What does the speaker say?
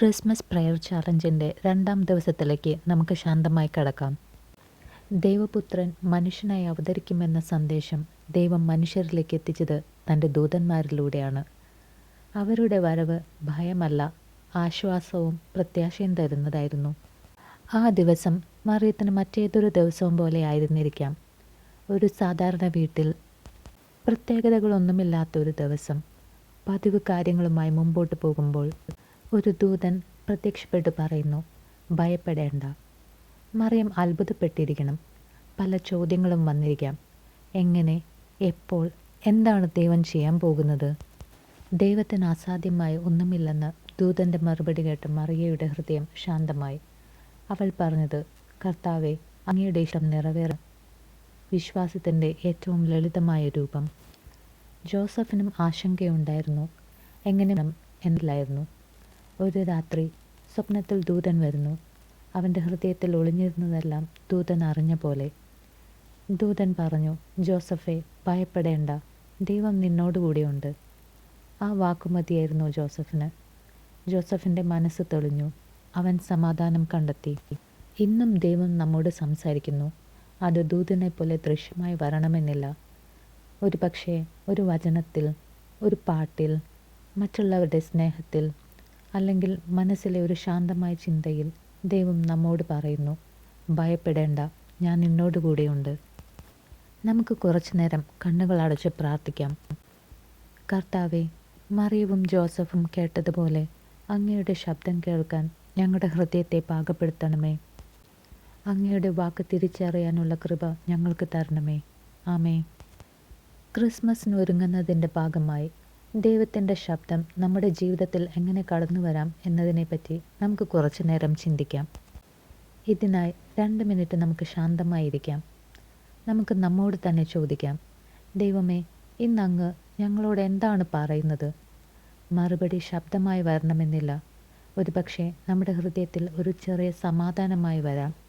Christmas prayer ചാലഞ്ചിന്റെ രണ്ടാം ദിവസത്തിലേക്ക് നമുക്ക് ശാന്തമായി കടക്കാം. ദൈവപുത്രൻ മനുഷ്യനായി അവതരിക്കുമെന്ന സന്ദേശം ദൈവം മനുഷ്യരിലേക്ക് എത്തിച്ചത് തന്റെ ദൂതന്മാരിലൂടെയാണ്. അവരുടെ വരവ് ഭയമല്ല ആശ്വാസവും പ്രത്യാശയും തരുന്നതായിരുന്നു. ആ ദിവസം മറിയത്തിന് മറ്റേതൊരു ദിവസവും പോലെ ആയിരുന്നിരിക്കാം. ഒരു സാധാരണ വീട്ടിൽ പ്രത്യേകതകളൊന്നുമില്ലാത്ത ഒരു ദിവസം പതിവ് കാര്യങ്ങളുമായി മുമ്പോട്ട് പോകുമ്പോൾ ഒരു ദൂതൻ പ്രത്യക്ഷപ്പെട്ട് പറയുന്നു ഭയപ്പെടേണ്ട. മറിയം അത്ഭുതപ്പെട്ടിരിക്കണം. പല ചോദ്യങ്ങളും വന്നിരിക്കാം. എങ്ങനെ? എപ്പോൾ? എന്താണ് ദൈവം ചെയ്യാൻ പോകുന്നത്? ദൈവത്തിന് അസാധ്യമായ ഒന്നുമില്ലെന്ന് ദൂതന്റെ മറുപടി കേട്ട് മറിയയുടെ ഹൃദയം ശാന്തമായി. അവൾ പറഞ്ഞത് കർത്താവെ അങ്ങയുടെ ഇഷ്ടം നിറവേറ വിശ്വാസത്തിന്റെ ഏറ്റവും ലളിതമായ രൂപം. ജോസഫിനും ആശങ്കയുണ്ടായിരുന്നു. എങ്ങനെ എന്നില്ലായിരുന്നു ഒരു രാത്രി സ്വപ്നത്തിൽ ദൂതൻ വരുന്നു. അവന്റെ ഹൃദയത്തിൽ ഒളിഞ്ഞിരുന്നതെല്ലാം ദൂതൻ അറിഞ്ഞ പോലെ. ദൂതൻ പറഞ്ഞു ജോസഫെ ഭയപ്പെടേണ്ട. ദൈവം നിന്നോടുകൂടിയുണ്ട് ആ വാക്കുമതിയായിരുന്നു ജോസഫിന്. ജോസഫിന്റെ മനസ്സ് തെളിഞ്ഞു. അവൻ സമാധാനം കണ്ടെത്തി. ഇന്നും ദൈവം നമ്മോട് സംസാരിക്കുന്നു. അത് ദൂതനെ പോലെ ദൃശ്യമായി വരണമെന്നില്ല. ഒരു പക്ഷേ ഒരു വചനത്തിൽ ഒരു പാട്ടിൽ മറ്റുള്ളവരുടെ സ്നേഹത്തിൽ അല്ലെങ്കിൽ മനസ്സിലെ ഒരു ശാന്തമായ ചിന്തയിൽ ദൈവം നമ്മോട് പറയുന്നു ഭയപ്പെടേണ്ട ഞാൻ നിന്നോട് കൂടെയുണ്ട്. നമുക്ക് കുറച്ചു നേരം കണ്ണുകൾ അടച്ച് പ്രാർത്ഥിക്കാം. കർത്താവെ മറിയവും ജോസഫും കേട്ടതുപോലെ അങ്ങയുടെ ശബ്ദം കേൾക്കാൻ ഞങ്ങളുടെ ഹൃദയത്തെ പാകപ്പെടുത്തണമേ. അങ്ങയുടെ വാക്ക് തിരിച്ചറിയാനുള്ള കൃപ ഞങ്ങൾക്ക് തരണമേ. ആമേ ക്രിസ്മസിന് ഒരുങ്ങുന്നതിന്റെ ഭാഗമായി ദൈവത്തിന്റെ ശബ്ദം നമ്മുടെ ജീവിതത്തിൽ എങ്ങനെ കടന്നു വരാം എന്നതിനെപ്പറ്റി നമുക്ക് കുറച്ചു നേരം ചിന്തിക്കാം. ഇതിനായി രണ്ട് മിനിറ്റ് നമുക്ക് ശാന്തമായിരിക്കാം. നമുക്ക് നമ്മോട് തന്നെ ചോദിക്കാം ദൈവമേ ഇന്ന് അങ്ങ് ഞങ്ങളോട് എന്താണ് പറയുന്നത്? മറുപടി ശബ്ദമായി വരണമെന്നില്ല. ഒരുപക്ഷെ നമ്മുടെ ഹൃദയത്തിൽ ഒരു ചെറിയ സമാധാനമായി വരാം.